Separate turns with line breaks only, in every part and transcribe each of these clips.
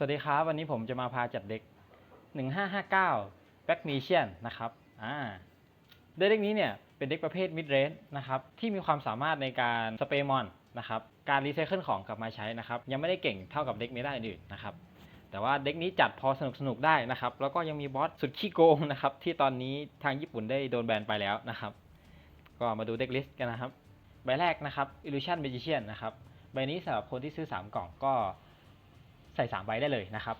สวัสดีครับ วันนี้ผมจะมาพาจัดเด็ก 1559 Back m a g i a n นะครับอ่าเด็กนี้เนี่ยเป็นเด็กประเภท Mid Range นะครับที่มีความสามารถในการสเปรย์มอนนะครับการรีไซเคิลของกลับมาใช้นะครับยังไม่ได้เก่งเท่ากับเด็กเมตาอื่นๆนะครับแต่ว่าเด็กนี้จัดพอสนุกสนุกได้นะครับแล้วก็ยังมีบอสสุดขี้โกงนะครับที่ตอนนี้ทางญี่ปุ่นได้โดนแบนไปแล้วนะครับก็มาดูเด็กลิสต์กันนะครับใบแรกนะครับ Illusion Magician นะครับใบนี้สำหรับคนที่ซื้อ 3 กล่องก็ ใส่3ใบได้เลยนะครับ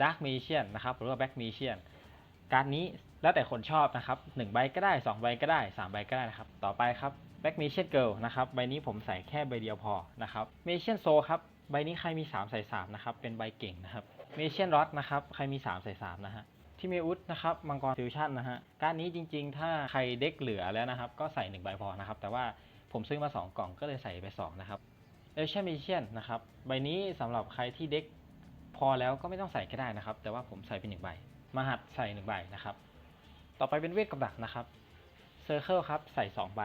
Dark Magician นะครับหรือว่า Black Magician การนี้แล้วแต่คนชอบนะครับ1ใบก็ได้ 2 ใบก็ได้ 3 ใบก็ได้นะครับ ต่อไปครับ Black Magician Girl นะครับใบนี้ผมใส่แค่ใบเดียวพอนะครับ Magician Soul ครับใบนี้ใครมี 3 ใส่ 3 นะครับ เป็นใบเก่งนะครับ Magician Rod นะครับใครมี 3 ใส่ 3 นะฮะที่เมอุสนะครับมังกรฟิวชั่นนะฮะการนี้จริง ๆ ถ้าใครเด็กเหลือแล้วนะครับ ก็ใส่ 1 ใบพอนะครับ แต่ว่าผมซื้อมา 2 กล่องก็เลยใส่ไป 2 นะครับเอเชมิเชียนนะครับใบนี้สำหรับใครที่เด็ก พอแล้วก็ไม่ต้องใส่ก็ได้นะครับ แต่ว่าผมใส่เป็น1ใบมหัดใส่1ใบนะครับ ต่อไปเป็นเวทกับดักนะครับเซอร์เคิลครับใส่ 2 ใบ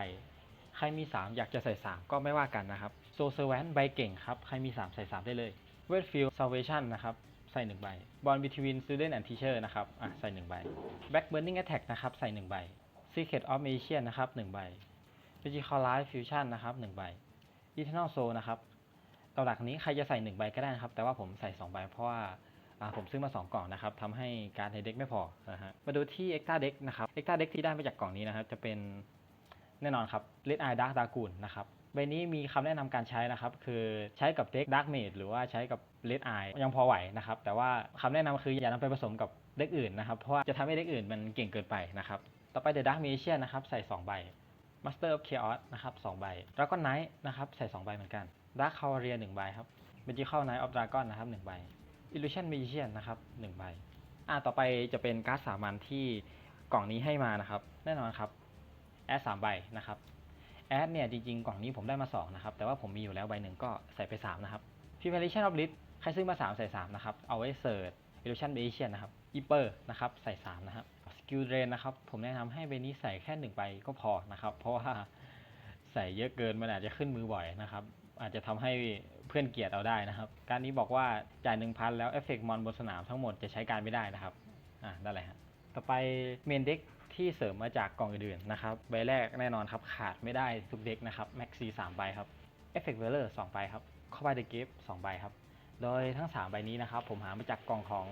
ใครมี 3 อยากจะใส่ 3 ก็ไม่ว่ากันนะครับโซเซอร์แวนใบเก่งครับ ใครมี 3 ใส่ 3 ได้เลยเวทฟิลซ a เวชั่นนะครับใส่ 1 ใบบอลบิทวิน student and teacher นะครับอะใส่ 1 ใบ back burning attack นะครับใส่ 1 ใบ secret of magician นะครับ1ใบ magical life fusion นะครับ1ใบ eternal soul นะครับ ตัวหลักนี้ใครจะใส่1ใบก็ได้นะครับ แต่ว่าผมใส่2ใบเพราะว่าผมซื้อมา 2 กล่องนะครับทำให้การในเด็กไม่พอนะฮะมาดูที่ extra deck นะครับ extra deck ที่ได้มาจากกล่องนี้นะครับ จะเป็นแน่นอนครับ red eye dark dragoon นะครับใบนี้มีคำแนะนำการใช้นะครับ คือใช้กับเด็ก Dark Mage หรือว่าใช้กับ Red Eye ยังพอไหวนะครับ แต่ว่าคำแนะนำคืออย่านำไปผสมกับเด็กอื่นนะครับ เพราะว่าจะทำให้เด็กอื่นมันเก่งเกินไปนะครับต่อไป The Dark Magician นะครับใส่2ใบ Master of Chaos นะครับ2ใบ Dragon Knight นะครับใส่ 2 ใบเหมือนกัน Dark Cavalry 1ใบครับ Magical Knight of Dragon นะครับ1ใบ Illusion Magician นนะครับ1ใบอ่าต่อไปจะเป็นการ์ดสามัญที่กล่องนี้ให้มานะครับ แน่นอนครับแอดสามใบนะครับแอดเนี่ยจริงๆ กล่องนี้ผมได้มา2นะครับแต่ว่าผมมีอยู่แล้วใบหนึ่งก็ใส่ไป 3 นะครับ Preparation of List ใครซื้อมา 3 ใส่ 3 นะครับ เอาไว้เสิร์ช Illusion Magician นะครับ e p e r นะครับใส่ 3 นะครับ Skill Drain นะครับ ผมแนะนำให้ใบนี้ใส่แค่ 1 ใบก็พอนะครับ เพราะว่าใส่เยอะเกินมันอาจจะขึ้นมือบ่อยนะครับ อาจจะทำให้เพื่อนเกลียดเอาได้นะครับ การนี้บอกว่าจ่าย1,000แล้วเอฟเฟกต์มอนบนสนามทั้งหมดจะใช้การไม่ได้นะครับ อ่าได้เลยฮะ ต่อไปเมนเด็กที่เสริมมาจากกล่องอื่นๆนะครับ ใบแรกแน่นอนครับขาดไม่ได้ทุกเด็กนะครับแม็กซีสามใบครับเอฟเฟกต์เวลเลอร์สองใบครับเข้าไปเดอะเกฟสองใบครับ โดยทั้ง 3 ใบนี้นะครับ ผมหามาจากกล่องของ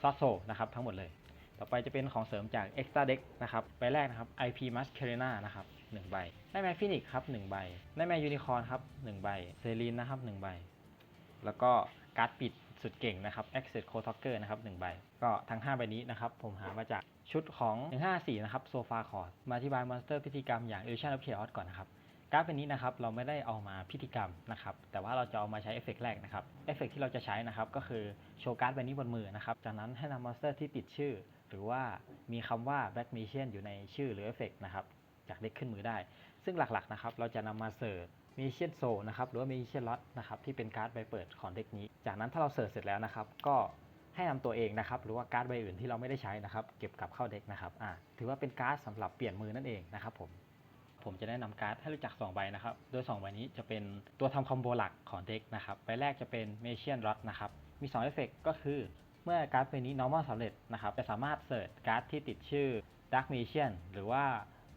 ซอสโซนะครับทั้งหมดเลย ต่อไปจะเป็นของเสริมจาก Extra Deck นะครับใบแรกนะครับ IP Masquerena นะครับ1ใบได้แมฟินิกครับ1ใบได้แมยูนิคอนครับ1ใบเซรีนนะครับ1ใบ แล้วก็การ์ดปิดสุดเก่งนะครับ Access Code Talker นะครับ1ใบ ก็ทั้ง 5 ใบนี้นะครับ ผมหามาจากชุดของ 154 นะครับโซฟาคอร์ดมาอธิบายมอนสเตอร์พิธีกรรมอย่าง Illusion of Chaos ก่อนนะครับการ์ดใบนี้นะครับเราไม่ได้เอามาพิธีกรรมนะครับแต่ว่าเราจะเอามาใช้เอฟเฟกต์แรกนะครับเอฟเฟกต์ที่เราจะใช้นะครับก็คือโชว์การ์ดใบนี้บนมือนะครับจากนั้นให้นำมอนสเตอร์ที่ติดชื่อ หรือว่ามีคำว่า Black Magician อยู่ในชื่อหรือเอฟเฟกต์นะครับจากเด็กขึ้นมือได้ ซึ่งหลักๆนะครับเราจะนำมาเสิร์ฟมีเชียนโซนะครับหรือว่ามีเชียนล็อตนะครับที่เป็นการ์ดใบเปิดของเด็กนี้ จากนั้นถ้าเราเสิร์ชเสร็จแล้วนะครับ ก็ให้นำตัวเองนะครับหรือว่าการ์ดใบอื่นที่เราไม่ได้ใช้นะครับ เก็บกลับเข้าเด็กนะครับอ่าถือว่าเป็นการ์ดสำหรับเปลี่ยนมือนั่นเองนะครับผมผมจะแนะนำการ์ดให้รู้จัก 2 ใบนะครับ โดย 2 ใบนี้จะเป็นตัวทำคอมโบหลักของเด็กนะครับ ใบแรกจะเป็นเมเชียนร็อตนะครับ มี 2 เอฟเฟกก็คือ เมื่อการ์ดใบนี้ normal สำเร็จนะครับจะสามารถเสิร์ชการ์ดที่ติดชื่อ Dark Magician หรือว่า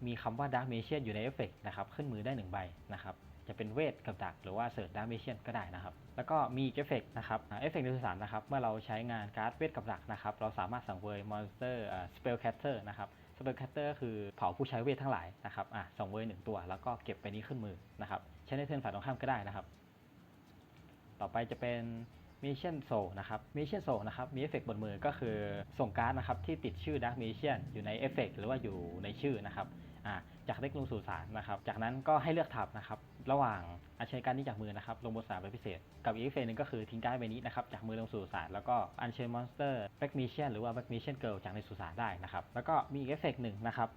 มีคำว่า Dark Magician อยู่ในเอฟเฟกนะครับขึ้นมือได้1ใบนะครับจะเป็นเวทกับดักหรือว่าเสิร์ช Dark Magician ก็ได้นะครับ แล้วก็มีเอฟเฟกนะครับเอฟเฟกในสื่อสารนะครับ เมื่อเราใช้งานการ์ดเวทกับดักนะครับ เราสามารถสังเวยมอนสเตอร์สเปลแคตเตอร์นะครับสเปลแคตเตอร์คือเผาผู้ใช้เวททั้งหลายนะครับอะสองเวยหนึ่งตัว แล้วก็เก็บไปนี้ขึ้นมือนะครับ ใช้ในเทิร์นฝ่ายตรงข้ามก็ได้นะครับ ต่อไปจะเป็น มิชชั่นโซนะครับมิชชั่นโซนะครับมีเอฟเฟกบนมือก็คือส่งการ์ดนะครับที่ติดชื่อดักมิชชั่นอยู่ในเอฟเฟกหรือว่าอยู่ในชื่อนะครับอ่าจากเด็กลงสู่สารนะครับ จากนั้นก็ให้เลือกทับนะครับ ระหว่างอัญเชิญการนี้จากมือนะครับ ลงบนสารใบพิเศษ กับอีกเอฟเฟกหนึ่งก็คือทิ้งการ์ดใบนี้นะครับ จากมือลงสู่สารแล้วก็อัญเชิญมอนสเตอร์แบ็กมิชชั่นหรือว่าแบ็กมิชชั่นเกิลจากในสู่สารได้นะครับ แล้วก็มีอีกเอฟเฟกหนึ่งนะครับ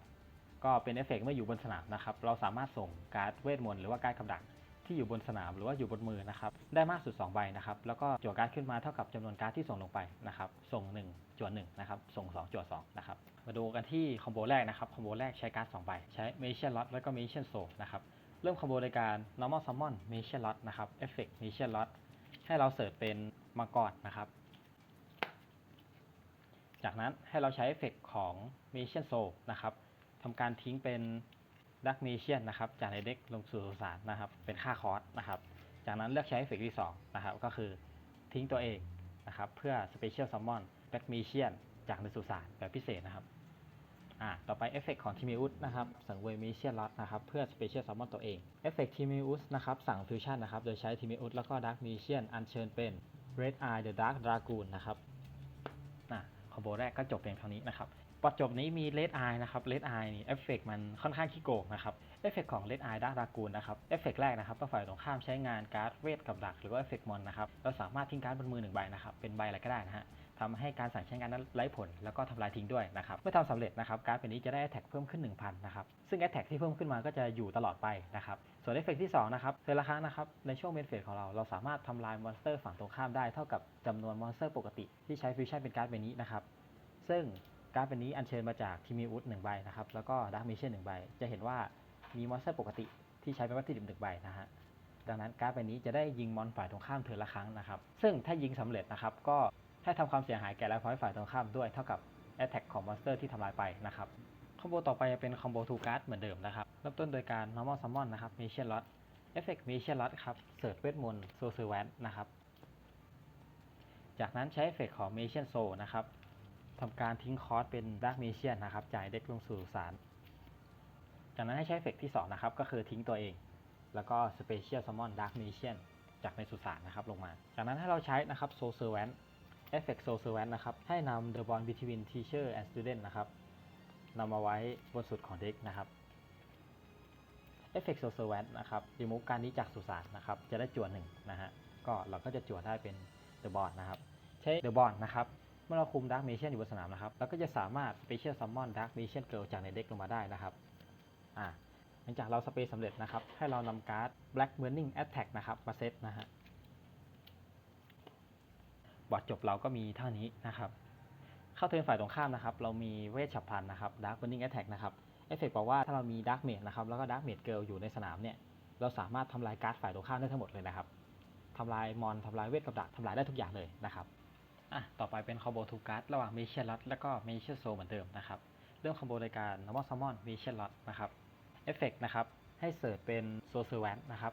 ก็เป็นเอฟเฟกต์เมื่ออยู่บนสนามนะครับ เราสามารถส่งการ์ดเวทมนต์หรือว่าการ์ดกำดัก ที่อยู่บนสนามหรือว่าอยู่บนมือนะครับได้มากสุด 2 ใบนะครับแล้วก็จั่วการ์ดขึ้นมาเท่ากับจำนวนการ์ดที่ส่งลงไปนะครับส่ง 1จั่ว1นะครับส่ง 2จั่ว2นะครับมาดูกันที่คอมโบแรกนะครับคอมโบแรกใช้การ์ด2ใบใช้ Magician Lot แล้วก็ Magician Soul นะครับเริ่มคอมโบโดยการ normal summon Magician Lot นะครับ Effect Magician Lot ให้เราเสิร์ชเป็นมังกรนะครับ จากนั้นให้เราใช้เอฟเฟกต์ของ Mission Soul นะครับทำการทิ้งเป็น Dark Mission นะครับ จากในเด็กลงสู่สุสานนะครับ เป็นค่าคอร์สนะครับ จากนั้นเลือกใช้เอฟเฟกต์ที่สองนะครับ ก็คือทิ้งตัวเองนะครับ เพื่อ Special Summon Dark Mission จากในสุสานแบบพิเศษนะครับอ่าต่อไปเอฟเฟกต์ของทิมิอุสนะครับ สังเวยมิเชียนลอตนะครับ เพื่อ Special Summon ตัวเอง เอฟเฟกต์ทิมิอุสนะครับ สั่งฟิวชั่นนะครับ โดยใช้ทิมิอุสแล้วก็ Dark Mission อัญเชิญเป็น Red Eye the Dark Dragoon นะครับอะคอมโบแรกก็จบเพียงเท่านี้นะครับ ปอดจบนี้มี Red Eye นะครับ Red Eye นี่เอฟเฟกต์มันค่อนข้างขี้โกงนะครับเอฟเฟกต์ของ Red Eye Dark Dragoon นะครับเอฟเฟกต์แรกนะครับเมื่อฝ่ายตรงข้ามใช้งานการ์ดเวทกับดักหรือว่าเอฟเฟกต์มอนนะครับเราสามารถทิ้งการ์ดบนมือหนึ่งใบนะครับเป็นใบอะไรก็ได้นะฮะทำให้การสั่งใช้งานนั้นไร้ผลแล้วก็ทำลายทิ้งด้วยนะครับเมื่อทำสำเร็จนะครับการ์ดเป็นนี้จะได้ Attack เพิ่มขึ้น 1,000นะครับซึ่ง Attack ที่เพิ่มขึ้นมาก็จะอยู่ตลอดไปนะครับส่วนเอฟเฟกต์ที่2นะครับเทอละครั้งนะครับในช่วงเมนเฟสของเราเราสามารถทำลายมอนสเตอร์ฝั่งตรงข้ามได้เท่ากับจำนวนมอนสเตอร์ปกติที่ใช้ฟิวชั่นเป็นการ์ดเป็นนี้นะครับซึ่ง การ์ดเป็นนี้อัญเชิญมาจากทีมีอุดหนึ่งใบนะครับ แล้วก็ดาร์มิเชนหนึ่งใบ จะเห็นว่ามีมอนสเตอร์ปกติที่ใช้เป็นวัตถุดิบหนึ่งใบนะฮะ ดังนั้นการ์ดใบนี้จะได้ยิงมอนฝ่ายตรงข้ามเทือละครั้งนะครับ ซึ่งถ้ายิงสำเร็จนะครับ ก็ให้ทำความเสียหายแก่ไลฟ์พอยต์ฝ่ายตรงข้ามด้วยเท่ากับ Attack ของมอนสเตอร์ที่ทำลายไปนะครับคอมโบต่อไปจะเป็นคอมโบทูการ์ดเหมือนเดิมนะครับเริ่มต้นโดยการ normal summon นะครับ mission lot เอฟเฟกต์ mission lot ครับเสิร์ชเวทมนต์ s o s e r v a n t นะครับ จากนั้นใช้เอฟเฟกต์ของ mission soul นะครับ ทำการทิ้งคอร์สเป็น dark mission นะครับ จ่ายเด็กลงสู่สาร จากนั้นให้ใช้เอฟเฟกต์ที่ 2 นะครับ ก็คือทิ้งตัวเอง แล้วก็ special summon dark mission จากในสุสานนะครับลงมา จากนั้นให้เราใช้นะครับ soul servant เอฟเฟกต์ soul servant นะครับ ให้นำ the bond between teacher and student นะครับนำมาไว้บนสุดของเด็กนะครับเอฟเฟกต์ soul servant นะครับ remove การนี้จากสุสานนะครับ จะได้จั่วหนึ่งนะฮะ ก็เราก็จะจั่วได้เป็น the bond นะครับ ใช้ the bond นะครับ เมื่อเราคุม dark mission อยู่บนสนามนะครับเราก็จะสามารถ special summon dark mission girl จากในเด็กลงมาได้นะครับอ่าหลังจากเราสเปรย์สำเร็จนะครับ ให้เรานำการ์ด black burning attack นะครับมาเซตนะฮะบอดจบเราก็มีเท่านี้นะครับเข้าเทินฝ่ายตรงข้ามนะครับ เรามีเวทฉับพลันนะครับ dark burning attack นะครับเอฟเฟกต์บอกว่าถ้าเรามี dark mage นะครับแล้วก็ dark mage girl อยู่ในสนามเนี่ยเราสามารถทำลายการ์ดฝ่ายตรงข้ามได้ทั้งหมดเลยนะครับทำลายมอนทำลายเวทกับดักทำลายได้ทุกอย่างเลยนะครับ อะต่อไปเป็นคอมโบทูการ์ดระหว่างเมเชียล o ตและก็เมเชียโซเหมือนเดิมนะครับเริ่มคอมโบโดยการ normal summon เมเชียล o ตนะครับเอฟเฟกต์นะครับให้เสิร์ชเป็นโซเซอร์แวนนะครับ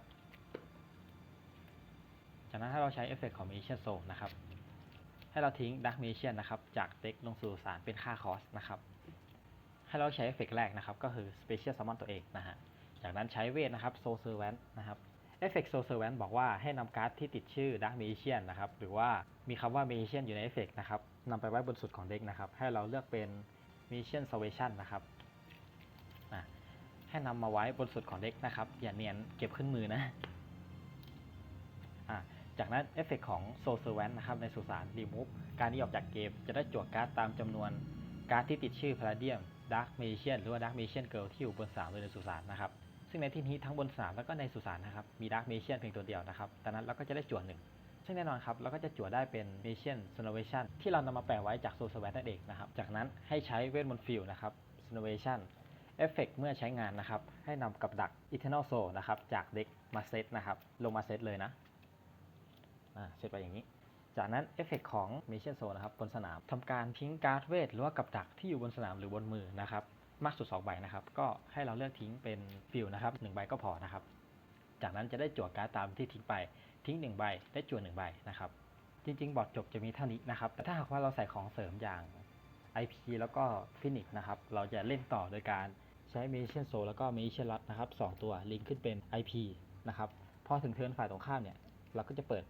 จากนั้นถ้าเราใช้เอฟเฟกต์ของเมเชียโซนะครับให้เราทิ้งดักเมเชียนนะครับจากเด็กลงสู่สารเป็นค่าคอสนะครับให้เราใช้เอฟเฟกต์แรกนะครับก็คือ Special Summon ตัวเองนะฮะจากนั้นใช้เวทนะครับ Soul Servant นะครับ ต์ Soul Servant บอกว่าให้นำการ์ดที่ติดชื่อ Dark Magician นะครับ หรือว่ามีคำว่า Magician อยู่ในเอฟเฟกต์นะครับนำไปไว้บนสุดของเด็กนะครับ ให้เราเลือกเป็น Magician Salvation นะครับให้นำมาไว้บนสุดของเด็กนะครับ อย่าเนียนเก็บขึ้นมือนะอะจากนั้นเอฟเฟกต์ของ Soul Servant นะครับในสุสาน Remove การนี้ออกจากเกมจะได้จั่วการ์ดตามจำนวนการ์ดที่ติดชื่อ Palladium Dark Magician หรือว่า Dark Magician Girl ที่อยู่บนสามโดยในสุสานนะครับ ซึ่งในที่นี้ทั้งบนสนามแล้วก็ในสุสานนะครับมี Dark Magician เพียงตัวเดียวนะครับดังนั้นเราก็จะได้จั่วหนึ่งซึ่งแน่นอนครับเราก็จะจั่วได้เป็น Magician Salvation ที่เรานำมาแปะไว้จาก Soul Servant นั่นเองนะครับ จากนั้นให้ใช้เวทมนต์ฟิลนะครับ Salvation เอฟเฟกเมื่อใช้งานนะครับ ให้นำกับดัก Eternal Soul นะครับ จากเด็กมาเซตนะครับ ลงมาเซตเลยนะอ่าเซตไปอย่างนี้ จากนั้นเอฟเฟกของ Mission Soul นะครับบนสนามทำการทิ้งการ์ดเวทหรือว่ากับดักที่อยู่บนสนามหรือบนมือนะครับ มากสุด2ใบนะครับ ก็ให้เราเลือกทิ้งเป็นฟิลนะครับ1ใบก็พอนะครับ จากนั้นจะได้จั่วการ์ดตามที่ทิ้งไป ทิ้ง 1 ใบ ได้จั่ว1ใบนะครับ จริง ๆ บอร์ดจบจะมีเท่านี้นะครับ แต่ถ้าหากว่าเราใส่ของเสริมอย่าง IP แล้วก็ฟินิกนะครับ เราจะเล่นต่อโดยการใช้ Mission Soul แล้วก็ Mission Lot นะครับสองตัวลิงก์ขึ้นเป็น IP นะครับ พอถึงเทิร์นฝ่ายตรงข้ามเนี่ย เราก็จะเปิด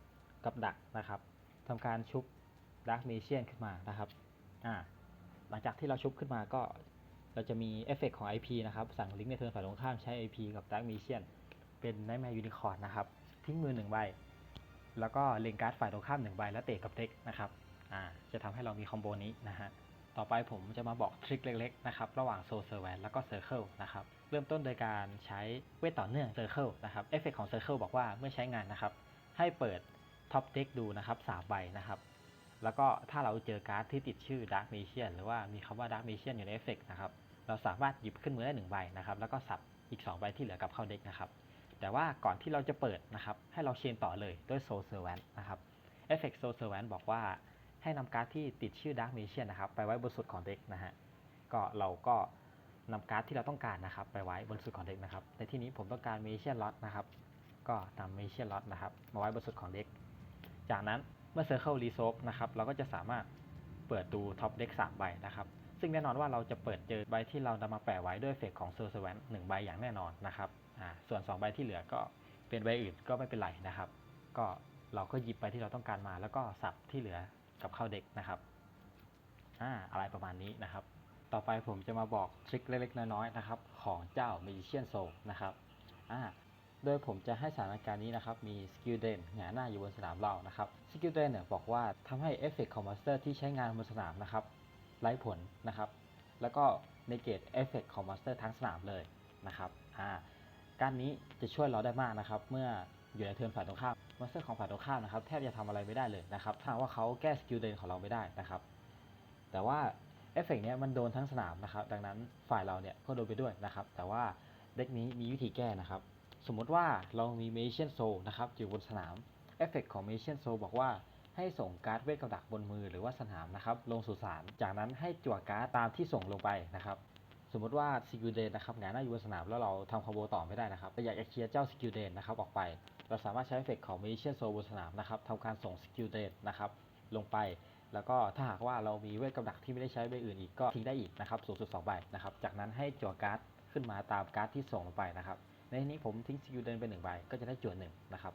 กับดักนะครับทำการชุบ Dark Magician ขึ้นมานะครับ อ่า หลังจากที่เราชุบขึ้นมาก็ เราจะมีเอฟเฟกของ IP นะครับ สั่งลิงก์ในเทิร์นฝ่ายตรงข้ามใช้ IP กับ Dark Magician เป็น Nightmare Unicorn นะครับทิ้งมือหนึ่งใบ แล้วก็เลงการ์ดฝ่ายตรงข้ามหนึ่งใบแล้วเตะกับเด็กนะครับอ่าจะทำให้เรามีคอมโบนี้นะฮะต่อไปผมจะมาบอกทริคเล็กๆนะครับระหว่างโซเซอร์แวนแล้วก็เซอร์เคิลนะครับเริ่มต้นโดยการใช้เวทต่อเนื่องเซอร์เคิลนะครับเอฟเฟกของเซอร์เคิลบอกว่าเมื่อใช้งานนะครับให้เปิดท็อปเด็กดูนะครับสาใบนะครับแล้วก็ถ้าเราเจอการ์ดที่ติดชื่อ Dark Magician หรือว่ามีคำว่า Dark Magician อยู่ในเอฟเฟกนะครับ เราสามารถหยิบขึ้นมือได้หนึ่งใบนะครับแล้วก็สับอีก2ใบที่เหลือกลับเข้าเด็กนะครับแต่ว่าก่อนที่เราจะเปิดนะครับให้เราเชนต่อเลยด้วยโซเซอร์แวนนะครับเอฟเฟกต์โซเซอร์แวนบอกว่าให้นำการ์ดที่ติดชื่อ Dark Magician นะครับไปไว้บนสุดของเด็กนะฮะก็เราก็นำการ์ดที่เราต้องการนะครับไปไว้บนสุดของเด็กนะครับในที่นี้ผมต้องการ Magician Lot นะครับก็นำ Magician Lot นะครับมาไว้บนสุดของเด็กจากนั้นเมื่อ Circle Resolve นะครับเราก็จะสามารถเปิดดูท็อปเด็ก3ใบนะครับ ซึ่งแน่นอนว่าเราจะเปิดเจอใบที่เรานำมาแปะไว้ด้วยเฟเฟกต์ของ s o u r c e v a n 1ใบอย่างแน่นอนนะครับส่วน 2 ใบที่เหลือก็เป็นใบอื่นก็ไม่เป็นไรนะครับ ก็เราก็หยิบไปที่เราต้องการมา แล้วก็สับที่เหลือกับเข้าเด็กนะครับอ่าอะไรประมาณนี้นะครับ ต่อไปผมจะมาบอกทริคเล็กๆน้อยๆนะครับ ของเจ้า Magician Soul นะครับอ่าโดยผมจะให้สถานการณ์นี้นะครับมีสกิลเดนหงายหน้าอยู่บนสนามเรานะครับสกิลเดนเนี่ยบอกว่าทำให้เอฟเฟกต์ของมอนสเตอร์ที่ใช้งานบนสนามนะครับ ไร้ผลนะครับ แล้วก็ในเกตเอฟเฟกต์ของมอนสเตอร์ทั้งสนามเลยนะครับอ่าการนี้จะช่วยเราได้มากนะครับ เมื่ออยู่ในเทิร์นฝ่ายตรงข้ามมอนสเตอร์ของฝ่ายตรงข้ามนะครับแทบจะทำอะไรไม่ได้เลยนะครับถ้าว่าเขาแก้สกิลเดนของเราไม่ได้นะครับ แต่ว่าเอฟเฟกต์เนี้ยมันโดนทั้งสนามนะครับ ดังนั้นฝ่ายเราเนี่ยก็โดนไปด้วยนะครับ แต่ว่าเด็กนี้มีวิธีแก้นะครับ สมมติว่าเรามี Magician Soul นะครับอยู่บนสนามเอฟเฟกต์ของ Magician Soul บอกว่า ให้ส่งการ์ดเวทกับดักบนมือหรือว่าสนามนะครับลงสู่สารจากนั้นให้จั่วการ์ดตามที่ส่งลงไปนะครับสมมติว่าสกิลเดนนะครับหงายหน้าอยู่บนสนามแล้วเราทำคอมโบต่อไม่ได้นะครับเราอยากจะเคลียร์เจ้าสกิลเดนนะครับออกไป เราสามารถใช้เอฟเฟกของ Magician Soul บนสนามนะครับทำการส่งสกิลเดนนะครับลงไป แล้วก็ถ้าหากว่าเรามีเวทกับดักที่ไม่ได้ใช้ใบอื่นอีกก็ทิ้งได้อีกนะครับสูงสุด2ใบนะครับจากนั้นให้จั่วการ์ดขึ้นมาตามการ์ดที่ส่งลงไปนะครับในที่นี้ผมทิ้งสกิลเดนไปหนึ่งใบก็จะได้จวหนึ่งนะครับ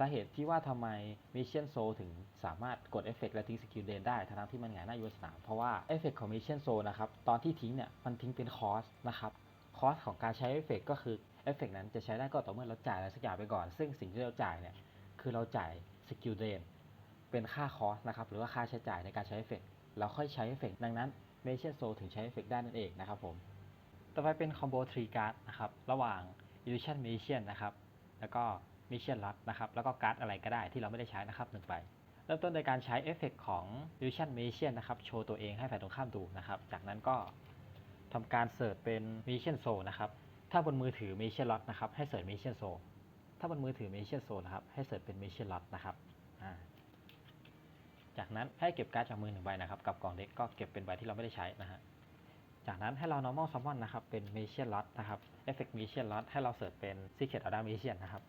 สาเหตุที่ว่าทำไมมิชชันโซถึงสามารถกดเอฟเฟกและทิ้งสกิลเดนได้ทั้งที่มันหงายหน้าอยู่บนสนามเพราะว่าเอฟเฟกของมิชชันโซนะครับตอนที่ทิ้งเนี่ยมันทิ้งเป็นคอสนะครับคอสของการใช้เอฟเฟกก็คือเอฟเฟกนั้นจะใช้ได้ก็ต่อเมื่อเราจ่ายอะไรสักอย่างไปก่อน ซึ่งสิ่งที่เราจ่ายเนี่ยคือเราจ่ายสกิลเดนเป็นค่าคอสนะครับหรือว่าค่าใช้จ่ายในการใช้เอฟเฟกเราค่อยใช้เอฟเฟกดังนั้นเมเชนโซถึงใช้เอฟเฟกได้นั่นเองนะครับผมต่อไปเป็นคอมโบทรีการ์ดนะครับระหว่าง Illusion Magician นะครับแล้วก็ Magician Lot นะครับแล้วก็การ์ดอะไรก็ได้ที่เราไม่ได้ใช้นะครับหนึ่งใบเริ่มต้นโดยการใช้เอฟเฟกของ Illusion Magician นะครับโชว์ตัวเองให้ฝ่ายตรงข้ามดูนะครับจากนั้นก็ทำการเสิร์ชเป็น Magician Soul นะครับถ้าบนมือถือ Magician Lot นะครับให้เสิร์ช Magician Soul ถ้าบนมือถือ Magician Soul นะครับให้เสิร์ชเป็น Magician Lot นะครับจากนั้นให้เก็บการ์ดจากมือหนึ่งใบนะครับกับกล่องเด็กก็เก็บเป็นใบที่เราไม่ได้ใช้นะฮะจากนั้นให้เรา normal summon นะครับเป็น Magician Lot นะครับ Effect Magician Lot ให้เราเสิร์ชเป็น Secret Order Magician นะครับ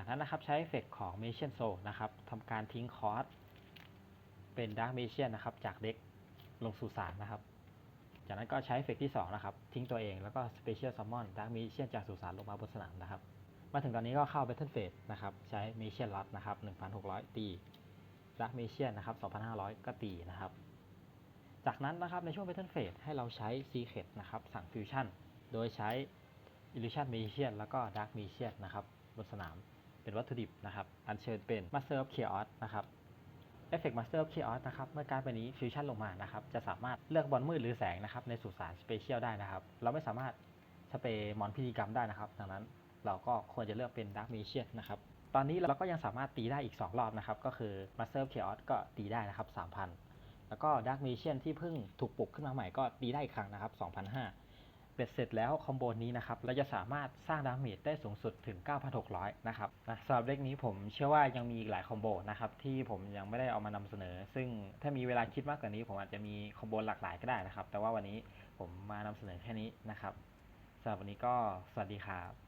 จากนั้นนะครับใช้ Effect ของ Magician Soul นะครับทำการทิ้งคอร์สเป็น Dark Magician นะครับจากเด็กลงสู่สารนะครับ จากนั้นก็ใช้ Effect ที่2นะครับทิ้งตัวเองแล้วก็ Special Summon Dark Magician จากสุสานลงมาบนสนามนะครับ มาถึงตอนนี้ก็เข้า Battle Phase นะครับใช้ Magician Lot นะครับ1,600 ตี Dark Magician นะครับ2,500 ก็ตีนะครับ จากนั้นนะครับในช่วง Battle Phase ให้เราใช้ Secret นะครับสั่ง Fusion โดยใช้ Illusion Magician แล้วก็ Dark Magician นะครับบนสนาม เป็นวัตถุดิบนะครับ อัญเชิญเป็น Master of Chaos นะครับเอฟเฟกต์ Master of Chaos นะครับ เมื่อการ์ดใบนี้ฟิวชั่นลงมานะครับ จะสามารถเลือกบอลมืดหรือแสงนะครับ ในสุสานสเปเชียลได้นะครับ เราไม่สามารถสเปรย์มอนพิธีกรรมได้นะครับ ดังนั้นเราก็ควรจะเลือกเป็น Dark Magician นะครับตอนนี้เราก็ยังสามารถตีได้อีก 2 รอบนะครับ ก็คือ Master of Chaos ก็ตีได้นะครับ 3,000 แล้วก็ Dark Magician ที่เพิ่งถูกปลุกขึ้นมาใหม่ก็ตีได้อีกครั้งนะครับ2,500 เบ็ดเสร็จแล้วคอมโบนี้นะครับเราจะสามารถสร้างดาเมจได้สูงสุดถึง 9,600 นะครับนะสำหรับเด็กนี้ผมเชื่อว่ายังมีอีกหลายคอมโบนะครับที่ผมยังไม่ได้เอามานำเสนอ ซึ่งถ้ามีเวลาคิดมากกว่านี้ ผมอาจจะมีคอมโบหลากหลายก็ได้นะครับ แต่ว่าวันนี้ผมมานำเสนอแค่นี้นะครับสำหรับวันนี้ก็สวัสดีครับ